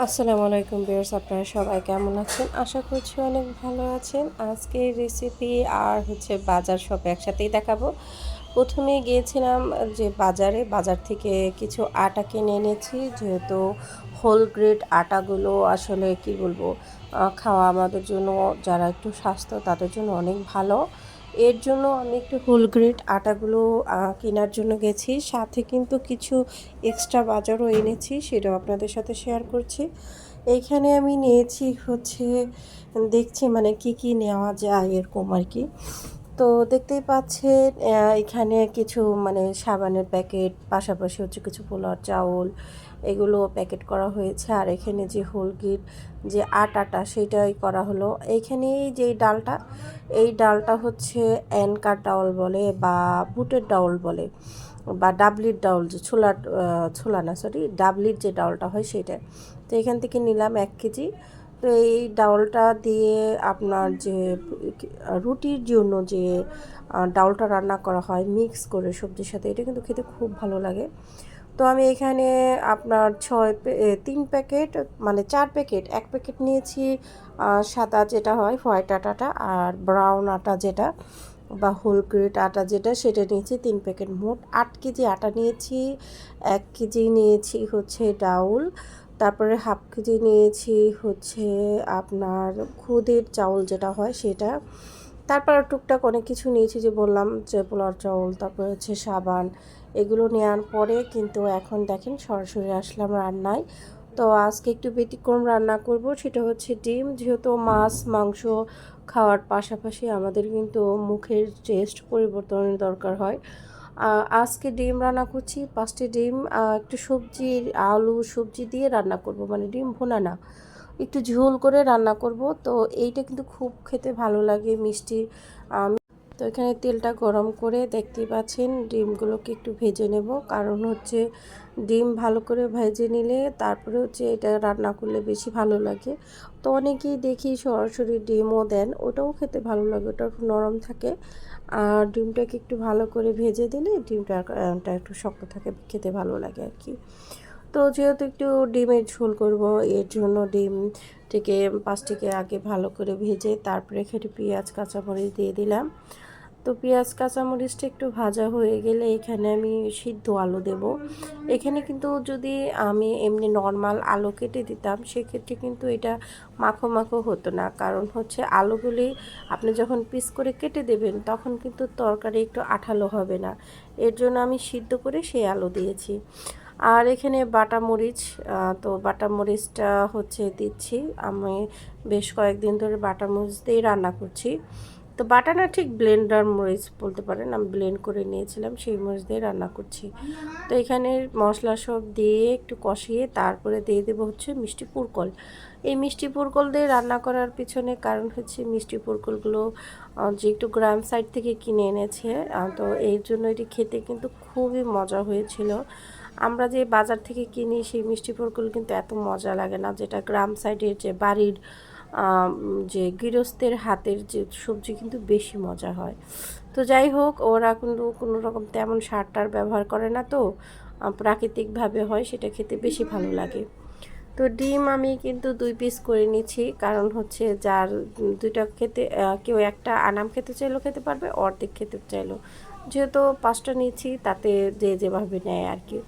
আসসালামু আলাইকুম বিয়ার্স আপনারা সবাই কেমন আছেন? আশা করছি অনেক ভালো আছেন। আজকে রেসিপি আর হচ্ছে বাজার সব একসাথেই দেখাবো। প্রথমে গিয়েছিলাম যে বাজারে, বাজার থেকে কিছু আটা কিনে এনেছি, যেহেতু হোল গ্রেড আটাগুলো আসলে কি বলব খাওয়া আমাদের জন্য, যারা একটু স্বাস্থ্য, তাদের জন্য অনেক ভালো। এর জন্য আমি একটু হোল গ্রেড আটাগুলো কেনার জন্য গেছি। সাথে কিন্তু কিছু এক্সট্রা বাজারও এনেছি, সেটাও আপনাদের সাথে শেয়ার করছি। এইখানে আমি নিয়েছি হচ্ছে, দেখছি মানে কি কি নেওয়া যায় এরকম আর কি। তো দেখতেই পাচ্ছেন এখানে কিছু মানে সাবানের প্যাকেট, পাশাপাশি হচ্ছে কিছু পোলার চাউল, এগুলো প্যাকেট করা হয়েছে। আর এখানে যে হোলগির যে আটাটা সেটাই করা হলো। এইখানে এই যে ডালটা, এই ডালটা হচ্ছে অ্যানকার ডাউল বলে বা বুটের ডাউল বলে বা ডাবলির ডাউল যে ছোলা ছোলা না সরি ডাবলির যে ডাউলটা হয় সেটা। তো এখান থেকে নিলাম এক কেজি। তো এই ডাউলটা দিয়ে আপনার যে রুটির জন্য যে ডাউলটা রান্না করা হয় মিক্স করে সবজির সাথে, এটা কিন্তু খেতে খুব ভালো লাগে। তো আমি এখানে আপনার ছয় তিন প্যাকেট মানে চার প্যাকেট, এক প্যাকেট নিয়েছি সাদা যেটা হয়, হোয়াইট আটাটা আর ব্রাউন আটা যেটা বা হোল গ্রেড আটা যেটা, সেটা নিয়েছি তিন প্যাকেট। মোট আট কেজি আটা নিয়েছি, এক কেজি নিয়েছি হচ্ছে ডাউল। তারপরে হাফ কেজি নিয়েছি হচ্ছে আপনার খুদের চাউল যেটা হয় সেটা। তারপর টুকটাক অনেক কিছু নিয়েছি যে বললাম, যে পোলার চাউল, তারপরে হচ্ছে সাবান, এগুলো নেওয়ার পরে কিন্তু এখন দেখেন সরাসরি আসলাম রান্নায়। তো আজকে একটু ব্যতিক্রম রান্না করব, সেটা হচ্ছে ডিম। যেহেতু মাছ, মাংস খাওয়ার পাশাপাশি আমাদের কিন্তু মুখের টেস্ট পরিবর্তনের দরকার হয়। আজকে ডিম রান্না করছি, পাঁচটি ডিম একটু সবজি, আলু সবজি দিয়ে রান্না করব মানে ডিম ভোনা না। একটু ঝোল করে রান্না করব, তো এইটা কিন্তু খুব খেতে ভালো লাগে, মিষ্টি তো এখানে তেলটা গরম করে দেখতেই পাচ্ছেন ডিমগুলোকে একটু ভেজে নেব। কারণ হচ্ছে ডিম ভালো করে ভেজে নিলে তারপরে হচ্ছে এটা রান্না করলে বেশি ভালো লাগে। তো অনেকেই দেখি সরাসরি ডিমও দেন, ওটাও খেতে ভালো লাগে, ওটা একটু নরম থাকে। আর ডিমটাকে একটু ভালো করে ভেজে দিলে ডিমটা একটু শক্ত থাকে, খেতে ভালো লাগে আর কি। তো যেহেতু একটু ডিমের ঝোল করব, এর জন্য ডিমটিকে পাঁচটিকে আগে ভালো করে ভেজে তারপরে এখানে পেঁয়াজ, কাঁচামরিচ দিয়ে দিলাম। তো পেঁয়াজ, কাঁচামরিচটা একটু ভাজা হয়ে গেলে এখানে আমি সিদ্ধ আলু দেব। এখানে কিন্তু যদি আমি এমনি নর্মাল আলু কেটে দিতাম, সেক্ষেত্রে কিন্তু এটা মাখো মাখো হতো না। কারণ হচ্ছে আলুগুলি আপনি যখন পিস করে কেটে দেবেন, তখন কিন্তু তরকারি একটু আঠালো হবে না। এর জন্য আমি সিদ্ধ করে সেই আলু দিয়েছি। আর এখানে বাটা মরিচ তো বাটা মরিচটা হচ্ছে দিচ্ছি। আমি বেশ কয়েকদিন ধরে বাটা মরিচ দিয়েই রান্না করছি। তো বাটা না ঠিক ব্লেন্ডার মরিচ বলতে পারেন, আমি ব্লেন্ড করে নিয়েছিলাম, সেই মরিচ দিয়ে রান্না করছি। তো এখানে মশলা সব দিয়ে একটু কষিয়ে তারপরে দিয়ে দেবো হচ্ছে মিষ্টি পুরকল। এই মিষ্টি পুরকল দিয়ে রান্না করার পিছনে কারণ হচ্ছে মিষ্টি পুরকলগুলো যে একটু গ্রাম সাইড থেকে কিনে এনেছে তো এই জন্য এটি খেতে কিন্তু খুবই মজা হয়েছিল। আমরা যে বাজার থেকে কিনি সেই মিষ্টি পুরকল কিন্তু এত মজা লাগে না। যেটা গ্রাম সাইডের যে বাড়ির যে গৃহস্থের হাতের যে সবজি কিন্তু বেশি মজা হয়। তো যাই হোক, ওরা কিন্তু কোনো রকম তেমন সার টার ব্যবহার করে না তো প্রাকৃতিকভাবে হয়, সেটা খেতে বেশি ভালো লাগে। তো ডিম আমি কিন্তু দুই পিস করে নিচ্ছি, কারণ হচ্ছে যার দুইটা খেতে কেউ একটা আনাম খেতে চাইলেও খেতে পারবে, অর্ধেক খেতে চাইলেও। যেহেতু পাঁচটা নিচ্ছি তাতে যে যেভাবে নেয় আর কি।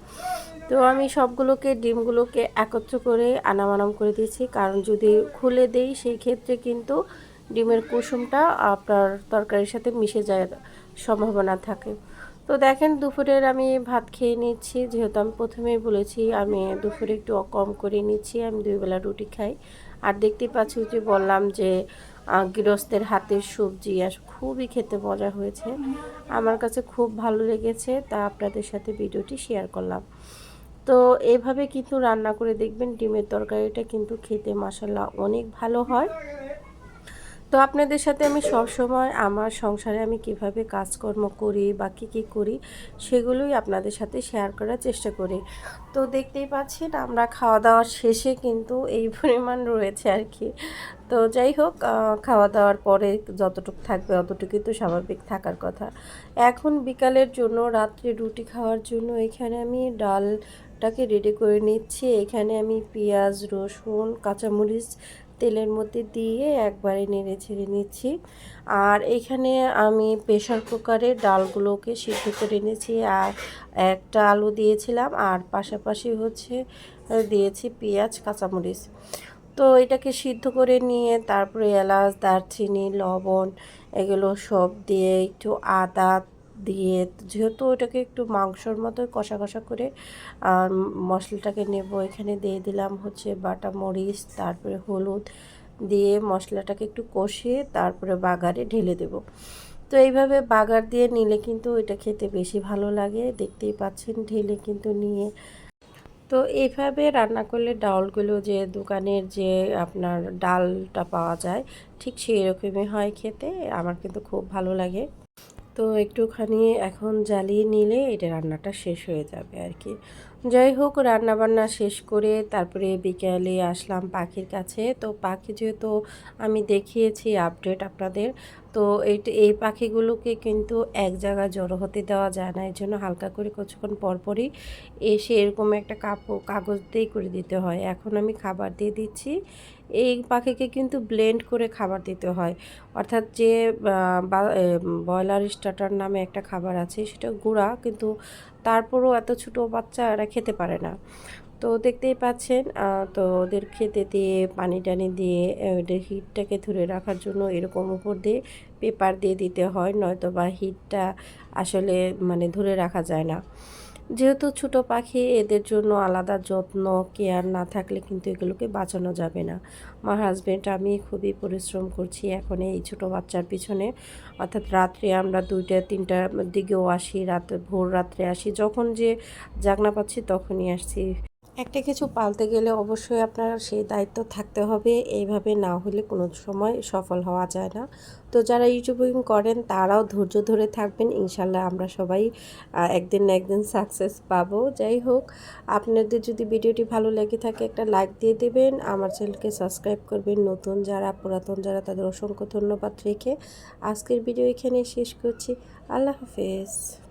তো আমি সবগুলোকে, ডিমগুলোকে একত্র করে আনাম আনাম করে দিয়েছি। কারণ যদি খুলে দেই, সেই ক্ষেত্রে কিন্তু ডিমের কুসুমটা আপনার তরকারির সাথে মিশে যায় সম্ভাবনা থাকে। তো দেখেন, দুপুরের আমি ভাত খেয়ে নিচ্ছি। যেহেতু আমি প্রথমেই বলেছি, আমি দুপুরে একটু কম করে নিচ্ছি। আমি দুই বেলা রুটি খাই। আর দেখতেই পাচ্ছি যে বললাম যে গৃহস্থের হাতের সবজি আর খুবই খেতে মজা হয়েছে। আমার কাছে খুব ভালো লেগেছে, তা আপনাদের সাথে ভিডিওটি শেয়ার করলাম। তো এভাবে কিন্তু রান্না করে দেখবেন, ডিমের তরকারিটা কিন্তু খেতে মশাল্লা অনেক ভালো হয়। তো আপনাদের সাথে আমি সব সময় আমার সংসারে আমি কীভাবে কাজকর্ম করি বা কী কী করি সেগুলোই আপনাদের সাথে শেয়ার করার চেষ্টা করি। তো দেখতেই পাচ্ছেন আমরা খাওয়া দাওয়ার শেষে কিন্তু এই পরিমাণ রয়েছে আর কি। তো যাই হোক খাওয়া দাওয়ার পরে যতটুকু থাকবে অতটুকুই তো স্বাভাবিক থাকার কথা। এখন বিকালের জন্য, রাত্রে রুটি খাওয়ার জন্য এখানে আমি ডাল ভাতটাকে রেডি করে নিচ্ছি। এখানে আমি পেঁয়াজ, রসুন, কাঁচামরিচ তেলের মধ্যে দিয়ে একবারে নেড়ে ছেড়ে নিচ্ছি। আর এখানে আমি প্রেশার কুকারে ডালগুলোকে সিদ্ধ করে নিয়েছি আর একটা আলু দিয়েছিলাম, আর পাশাপাশি হচ্ছে দিয়েছি পেঁয়াজ, কাঁচামরিচ। তো এটাকে সিদ্ধ করে নিয়ে তারপরে এলাচ, দারচিনি, লবণ এগুলো সব দিয়ে একটু আদা দিয়ে যেহেতু ওটাকে একটু মাংসর মতো কষা কষা করে মশলাটাকে নেব এখানে দিয়ে দিলাম হচ্ছে বাটা মরিচ, তারপরে হলুদ দিয়ে মশলাটাকে একটু কষিয়ে তারপরে বাগারে ঢেলে দেব। তো এইভাবে বাগার দিয়ে নিলে কিন্তু এটা খেতে বেশি ভালো লাগে, দেখতেই পাচ্ছেন ঢেলে কিন্তু নিয়ে। তো এইভাবে রান্না করলে ডালগুলো যে দোকানের যে আপনার ডালটা পাওয়া যায়, ঠিক সেই রকমই হয় খেতে, আমার কিন্তু খুব ভালো লাগে। তো একটুখানি এখন জ্বালিয়ে নিলে এটা রান্নাটা শেষ হয়ে যাবে আর কি। যাই হোক, রান্নাবান্না শেষ করে তারপরে বিকেলে আসলাম পাখির কাছে। তো পাখি যেহেতু আমি দেখিয়েছি আপডেট আপনাদের, তো এই এই পাখিগুলোকে কিন্তু এক জায়গায় জড়ো হতে দেওয়া যায় না। এর জন্য হালকা করে কিছুক্ষণ পরপরই এসে এরকম একটা কাপড় কাগজ দিয়ে করে দিতে হয়। এখন আমি খাবার দিয়ে দিচ্ছি। এই পাখিকে কিন্তু ব্লেন্ড করে খাবার দিতে হয়। অর্থাৎ যে ব্রয়লার স্টার্টার নামে একটা খাবার আছে, সেটা গুঁড়া, কিন্তু তারপরও এত ছোটো বাচ্চা এরা খেতে পারে না। তো দেখতেই পাচ্ছেন তো ওদের খেতে দিয়ে, পানি টানি দিয়ে ওদের হিটটাকে ধরে রাখার জন্য এরকম উপর দিয়ে পেপার দিয়ে দিতে হয় নয়তো বা হিটটা আসলে মানে ধরে রাখা যায় না। যেহেতু ছোট পাখি, এদের জন্য আলাদা যত্ন কেয়ার না থাকলে কিন্তু এগুলোকে বাঁচানো যাবে না। আমার হাজব্যান্ড আমি খুবই পরিশ্রম করছি এখন এই ছোট বাচ্চার পিছনে। অর্থাৎ রাত্রে আমরা দুইটা, তিনটার দিকেও আসি, রাত, ভোর রাত্রে আসি। যখন যে জাগনা পাচ্ছি তখনই আসছি। একটা কিছু পালতে গেলে অবশ্যই আপনার সেই দায়িত্ব থাকতে হবে। এইভাবে না হলে কোনো সময় সফল হওয়া যায় না। তো যারা ইউটিউবিং করেন, তারাও ধৈর্য ধরে থাকবেন। ইনশাল্লাহ আমরা সবাই একদিন না একদিন সাকসেস পাবো। যাই হোক, আপনাদের যদি ভিডিওটি ভালো লেগে থাকে, একটা লাইক দিয়ে দেবেন। আমার চ্যানেলকে সাবস্ক্রাইব করবেন। নতুন যারা, পুরাতন যারা, তাদের অসংখ্য ধন্যবাদ রেখে আজকের ভিডিও এখানে শেষ করছি। আল্লাহ হাফেজ।